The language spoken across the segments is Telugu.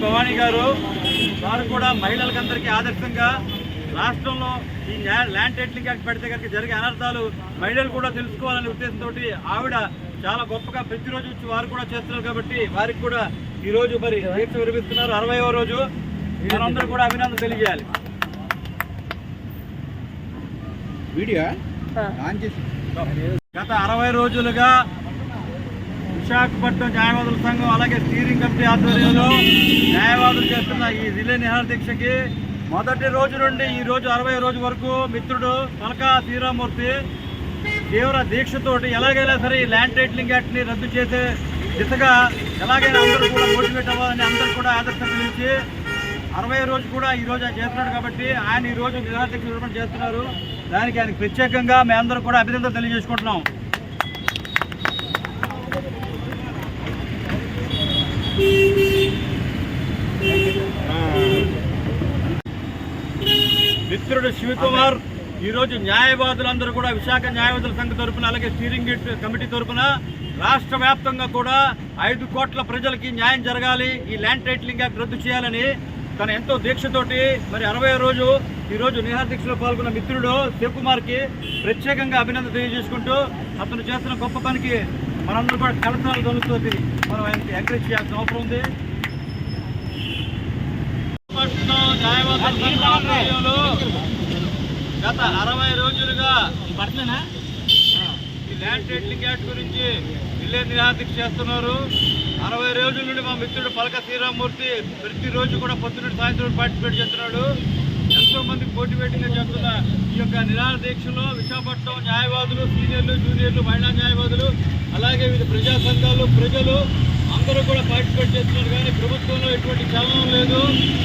భవానీ గారు వారు కూడా మహిళలకందరికీ ఆదర్శంగా రాష్ట్రంలో ఈ ల్యా- ల్యాండ్ టైటిలింగ్ యాక్ట్ పెడితే కనుక జరిగే అనర్థాలు మహిళలు కూడా తెలుసుకోవాలనే ఉద్దేశంతో ఆవిడ చాలా గొప్పగా ప్రతిరోజు వచ్చి వారు కూడా చేస్తున్నారు కాబట్టి వారికి కూడా ఈ రోజు మరి దీక్ష విరమిస్తున్నారు. అరవైవ రోజు మనందరూ కూడా అభినందన తెలియజేయాలి. వీడియో గత అరవై రోజులుగా విశాఖపట్నం న్యాయవాదుల సంఘం అలాగే స్టీరింగ్ కమిటీ ఆధ్వర్యంలో న్యాయవాదులు చేస్తున్న ఈ రిలే నిహార దీక్షకి మొదటి రోజు నుండి ఈ రోజు అరవై రోజు వరకు మిత్రుడు పలకా శ్రీరామూర్తి తీవ్ర దీక్షతోటి ఎలాగైనా సరే ఈ ల్యాండ్ టైటిలింగ్ యాక్ట్ని రద్దు చేసే దిశగా ఎలాగైనా అందరూ కూడా మోటివేట్ అవ్వాలని అందరూ కూడా ఆదర్శం తెలిసి అరవై రోజు కూడా ఈ రోజు ఆయన చేస్తున్నాడు కాబట్టి ఆయన ఈ రోజు నిరాధ్యక్ష చేస్తున్నారు. దానికి ఆయనకు ప్రత్యేకంగా మేమందరం కూడా అభినందన తెలియజేసుకుంటున్నాం. మిత్రుడు శివకుమార్ ఈరోజు న్యాయవాదులందరూ కూడా విశాఖ న్యాయవాదుల సంఘ తరపున అలాగే స్టీరింగ్ కమిటీ తరపున రాష్ట్ర వ్యాప్తంగా కూడా ఐదు కోట్ల ప్రజలకి న్యాయం జరగాలి ఈ ల్యాండ్ టైటిలింగ్ యాక్ట్ రద్దు చేయాలని తన ఎంతో దీక్షతోటి మరి అరవై రోజు ఈరోజు రోజు దీక్షలో పాల్గొన్న మిత్రుడు శివకుమార్కి ప్రత్యేకంగా అభినందన తెలియజేసుకుంటూ అతను చేస్తున్న గొప్ప పనికి మనందరూ కూడా కలసాలు కలుగుతుంది. మనం ఆయనకి ఎంకరేజ్ చేయాల్సిన అవసరం ఉంది పట్నం న్యాయవాదుల సంఘం ఆధ్వర్యంలో గత అరవై రోజులుగా ఈ ల్యాండ్ టైటిలింగ్ యాక్ట్ గురించి రిలే నిరాదీక్ష చేస్తున్నారు అరవై రోజుల నుండి మా మిత్రుడు పలక శ్రీరామూర్తి ప్రతిరోజు కూడా పొద్దున్న సాయంత్రం పార్టిసిపేట్ చేస్తున్నాడు ఎంతో మంది మోటివేటింగ్గా చెప్తున్న ఈ యొక్క నిరాదీక్షలో దీక్షలో విశాఖపట్నం న్యాయవాదులు సీనియర్లు జూనియర్లు మహిళా న్యాయవాదులు అలాగే వివిధ ప్రజా సంఘాలు ప్రజలు అందరూ కూడా పార్టిసిపేట్ చేస్తున్నారు కానీ ప్రభుత్వంలో ఎటువంటి చలనం లేదు.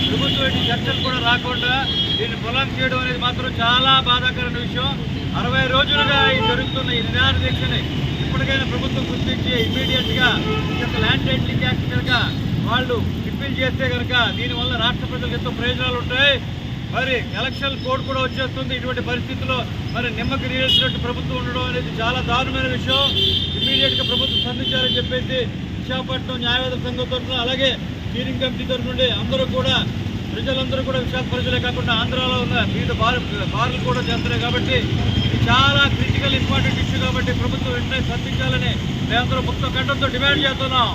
ప్రభుత్వం ఎటువంటి చర్చలు కూడా రాకుండా దీన్ని పొలం చేయడం అనేది మాత్రం చాలా బాధాకరమైన విషయం. అరవై రోజులుగా ఈ జరుగుతున్న ఈ నిరాహార దీక్షని ఇప్పటికైనా ప్రభుత్వం గుర్తించి ఇమీడియట్గా ల్యాండ్ టైటిలింగ్ యాక్ట్ కనుక వాళ్ళు రిపీల్ చేస్తే కనుక దీనివల్ల రాష్ట్ర ప్రజలకు ఎంతో ప్రయోజనాలు ఉంటాయి. మరి ఎలక్షన్ కోడ్ కూడా వచ్చేస్తుంది. ఇటువంటి పరిస్థితుల్లో మరి నిమ్మకి నీరేసినట్టు ప్రభుత్వం ఉండడం అనేది చాలా దారుణమైన విషయం. ఇమీడియట్గా ప్రభుత్వం స్పందించాలని చెప్పేసి విశాఖపట్నం న్యాయవాద సంఘం తరఫున అలాగే స్టీరింగ్ కమిటీ తరఫు నుండి అందరూ కూడా ప్రజలందరూ కూడా విశాఖ ప్రజలే కాకుండా ఆంధ్రాలో ఉన్న వివిధ బార్ బార్లు కూడా చేస్తున్నాయి కాబట్టి ఇది చాలా క్రిటికల్ ఇంపార్టెంట్ ఇష్యూ కాబట్టి ప్రభుత్వం వెంటనే స్పందించాలని మేమందరూ ముక్త కంఠంతో డిమాండ్ చేస్తున్నాం.